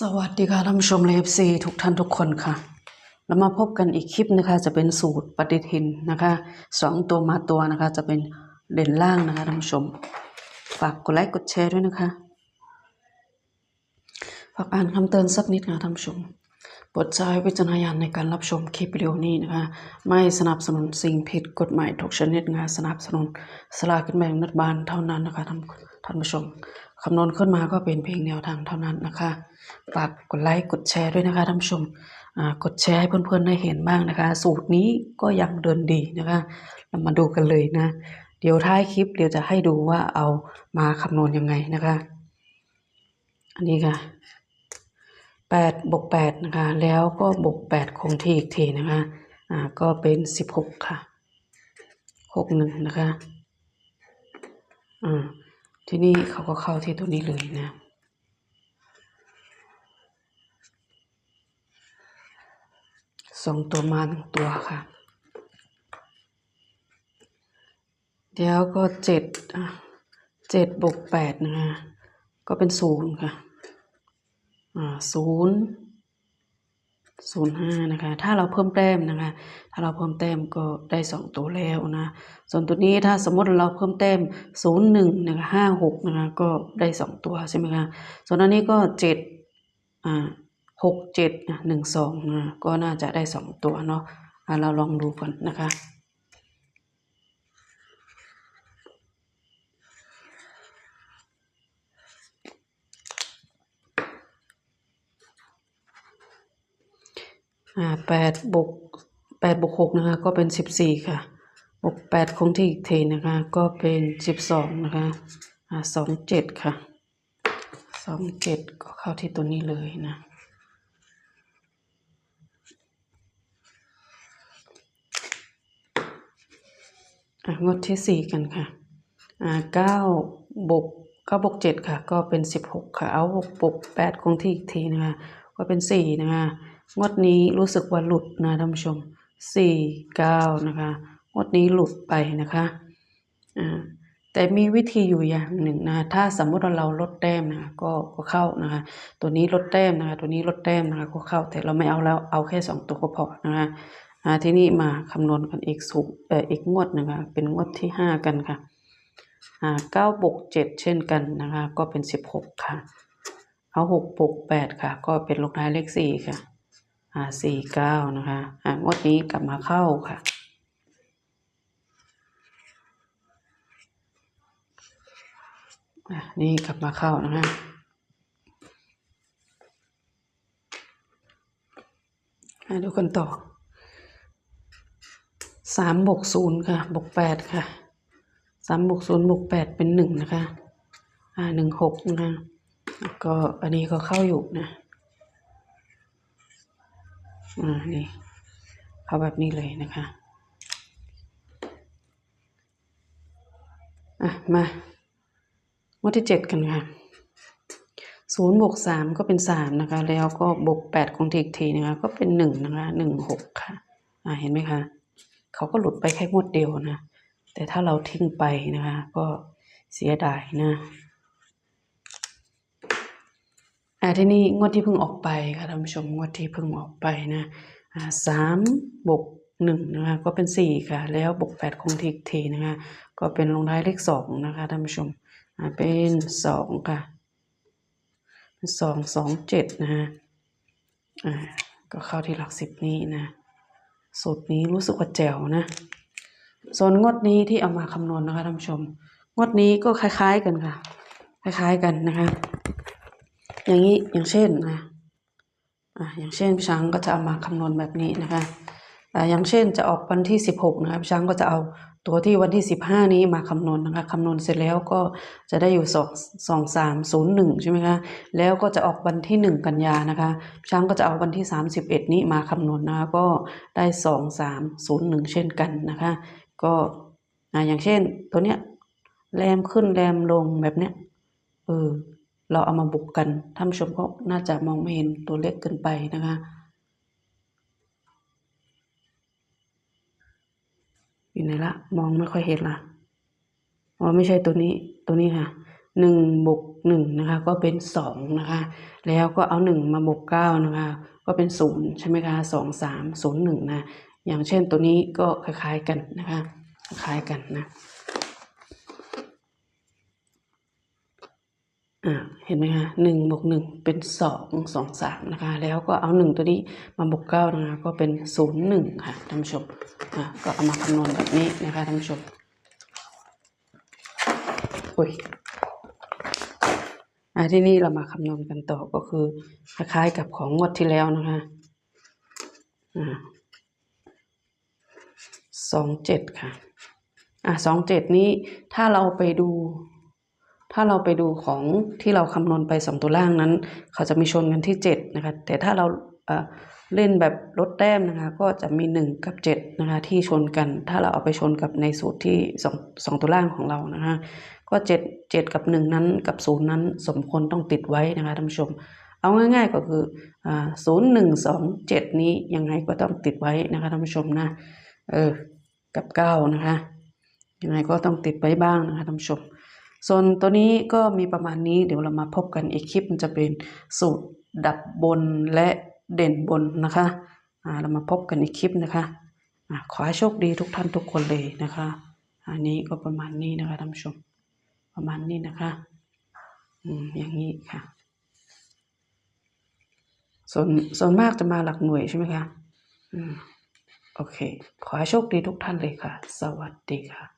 สวัสดีค่ะท่านผู้ชมเลฟซีทุกท่านทุกคนค่ะแล้วมาพบกันอีกคลิปนะคะ จะเป็นสูตรปฏิทินนะคะสองตัวมาตัวนะคะ จะเป็นเด่นล่างนะคะท่านผู้ชม ฝากกดไลค์กดแชร์ด้วยนะคะ ฝากอ่านคำเตือนสักนิดนะท่านผู้ชม โปรดใช้วิจารณญาณในการรับชมคลิปวิดีโอนี้นะคะ ไม่สนับสนุนสิ่งผิดกฎหมายทุกชนิดนะคะสนับสนุนสลากินแบ่งรัฐบาลเท่านั้นนะคะท่านท่านผู้ชมคำนวณขึ้นมาก็เป็นเพียงแนวทางเท่านั้นนะคะฝากกดไลค์กดแชร์ด้วยนะคะท่านผู้ชมอ่ากดแชร์ให้เพื่อนๆได้เห็นบ้างนะคะ สูตรนี้ก็ยังเดินดีนะคะเรามาดูกันเลยนะ เดี๋ยวท้ายคลิปเดี๋ยวจะให้ดูว่าเอามาคำนวณยังไงนะคะ อันนี้ค่ะ แปดบวกแปดนะคะ แล้วก็บวกแปดคงที่อีกทีนะคะ อ่า ก็เป็นสิบหกค่ะหกหนึ่งนะคะ อ่า ที่นี่เขาก็เข้าที่ตัวนี้เลยนะสองตัวมาหนึ่งตัวค่ะ เดี๋ยวก็เจ็ดอะเจ็ดบวกแปดนะคะ ก็เป็นศูนย์ค่ะ ศูนย์ศูนย์ห้านะคะ ถ้าเราเพิ่มแต้มนะคะ ถ้าเราเพิ่มแต้มก็ได้สองตัวแล้วนะ ส่วนตัวนี้ถ้าสมมติเราเพิ่มแต้มศูนย์หนึ่งนะคะห้าหกนะคะก็ได้สองตัวใช่ไหมคะ ส่วนอันนี้ก็เจ็ดอ่าหกเจ็ดหนึ่งสองนะก็น่าจะได้สองตัวเนาะเราลองดูก่อนนะคะ อ่าแปดบวกแปดบวกหกนะคะก็เป็นสิบสี่ค่ะบวกแปดคงที่อีกทีนะคะก็เป็นสิบสองนะคะอ่าสองเจ็ดค่ะสองเจ็ดก็เข้าที่ตัวนี้เลยนะอ่างดที่สี่กันค่ะอ่าเก้าบวกเก้าบวกเจ็ดค่ะ ก็เป็นสิบหกค่ะ เอาบกบวกแปดคงที่อีกทีนะคะ ก็เป็นสี่นะคะ งวดนี้รู้สึกว่าหลุดนะท่านผู้ชมสี่เก้านะคะงวดนี้หลุดไปนะคะอ่าแต่มีวิธีอยู่อย่างหนึ่งนะถ้าสมมติว่าเราลดแต้มนะคะก็ก็เข้านะคะ ตัวนี้ลดแต้มนะคะตัวนี้ลดแต้มนะคะก็เข้าแต่เราไม่เอาแล้วเอาแค่สองตัวก็พอนะคะอ่าทีนี้มาคำนวณกันอีกสูงเอ่ออีกงวดนะคะเป็นงวดที่ห้ากันค่ะอ่าเก้าบวกเจ็ดเช่นกันนะคะ ก็เป็นสิบหกค่ะ เอาหกบวกแปดค่ะ ก็เป็นลงท้ายเลขสี่ค่ะ อ่าสี่เก้านะคะอ่างวดนี้กลับมาเข้าค่ะอะนี่กลับมาเข้านะคะดูกันต่อสามบวกศูนย์ค่ะบวกแปดค่ะสามบวกศูนย์บวกแปดเป็นหนึ่งนะคะ อ่าหนึ่งหกนะคะ ก็อันนี้ก็เข้าอยู่นะ อ่านี่เอาแบบนี้เลยนะคะอะมางวดที่เจ็ดกันค่ะศูนย์บวกสามก็เป็นสามนะคะ แล้วก็บวกแปดคงทีอีกทีนะคะ ก็เป็นหนึ่งนะคะหนึ่งหกค่ะอ่าเห็นไหมคะเขาก็หลุดไปแค่งวดเดียวนะ แต่ถ้าเราทิ้งไปนะคะ ก็เสียดายนะ อ่าที่นี่งวดที่เพิ่งออกไปค่ะท่านผู้ชมงวดที่เพิ่งออกไปนะอ่าสามบวกหนึ่งนะคะก็เป็นสี่ค่ะ แล้วบวกแปดคงทีกทีนะคะก็เป็นลงท้ายเลขสองนะคะท่านผู้ชมอ่าเป็นสองค่ะเป็นสองสองเจ็ดนะฮะอ่าก็เข้าที่หลักสิบนี้นะสูตรนี้รู้สึกว่าแจ๋วนะส่วนงวดนี้ที่เอามาคำนวณนะคะท่านผู้ชม งวดนี้ก็คล้าย ๆกันค่ะ คล้าย ๆกันนะคะ อย่างนี้อย่างเช่นนะอ่าอย่างเช่นพี่ช้างก็จะเอามาคำนวณแบบนี้นะคะอ่าอย่างเช่นจะออกวันที่สิบหกนะคะพี่ช้างก็จะเอาตัวที่วันที่สิบห้านี้มาคำนวณนะคะคำนวณเสร็จแล้วก็จะได้อยู่สองสองสามศูนย์หนึ่งใช่ไหมคะแล้วก็จะออกวันที่หนึ่งกันยานะคะพี่ช้างก็จะเอาวันที่สามสิบเอ็ดนี้มาคำนวณนะคะก็ได้สองสามศูนย์หนึ่งเช่นกันนะคะ ก็อ่าอย่างเช่นตัวเนี้ยแรมขึ้นแรมลงแบบเนี้ยเออ เราเอามาบุกกันท่านผู้ชมก็น่าจะมองไม่เห็นตัวเล็กเกินไปนะคะอยู่ไหนละมองไม่ค่อยเห็นละอ๋อไม่ใช่ตัวนี้ตัวนี้ค่ะหนึ่งบวกหนึ่งนะคะ ก็เป็นสองนะคะ แล้วก็เอาหนึ่งมาบวกเก้านะคะ ก็เป็นศูนย์ใช่ไหมคะสองสามศูนย์หนึ่งนะ อย่างเช่นตัวนี้ก็คล้ายๆกันนะคะ คล้ายกันนะ อ่า เห็นไหมคะหนึ่งบวกหนึ่งเป็นสองสองสามนะคะ แล้วก็เอาหนึ่งตัวนี้มาบวกเก้านะคะ ก็เป็นศูนย์หนึ่งค่ะท่านผู้ชมอ่าก็เอามาคำนวณแบบนี้นะคะท่านผู้ชมอุ้ยอ่าที่นี่เรามาคำนวณกันต่อก็คือคล้ายๆกับของงวดที่แล้วนะคะอ่าสองเจ็ดค่ะอะสองเจ็ดนี้ถ้าเราไปดู ถ้าเราไปดูของที่เราคำนวณไปสองตัวล่างนั้น เขาจะมีชนกันที่เจ็ดนะคะ แต่ถ้าเราเล่นแบบลดแต้มนะคะ ก็จะมีหนึ่งกับเจ็ดนะคะ ที่ชนกัน ถ้าเราเอาไปชนกับในสูตรที่สองสองตัวล่างของเรานะคะก็เจ็ดเจ็ดกับหนึ่งนั้นกับศูนย์นั้นสมควรต้องติดไว้นะคะท่านผู้ชม เอาง่าย ๆก็คือศูนย์หนึ่งสองเจ็ดนี้ยังไงก็ต้องติดไว้นะคะท่านผู้ชมนะเออกับเก้านะคะยังไงก็ต้องติดไว้บ้างนะคะท่านผู้ชม ส่วนตัวนี้ก็มีประมาณนี้เดี๋ยวเรามาพบกันอีกคลิปมันจะเป็นสูตรดับบนและเด่นบนนะคะอ่าเรามาพบกันอีกคลิปนะคะอ่าขอให้โชคดีทุกท่านทุกคนเลยนะคะ อันนี้ก็ประมาณนี้นะคะท่านผู้ชม ประมาณนี้นะคะอืมอย่างนี้ค่ะ ส่วนส่วนมากจะมาหลักหน่วยใช่ไหมคะอืมโอเค ขอให้โชคดีทุกท่านเลยค่ะ สวัสดีค่ะ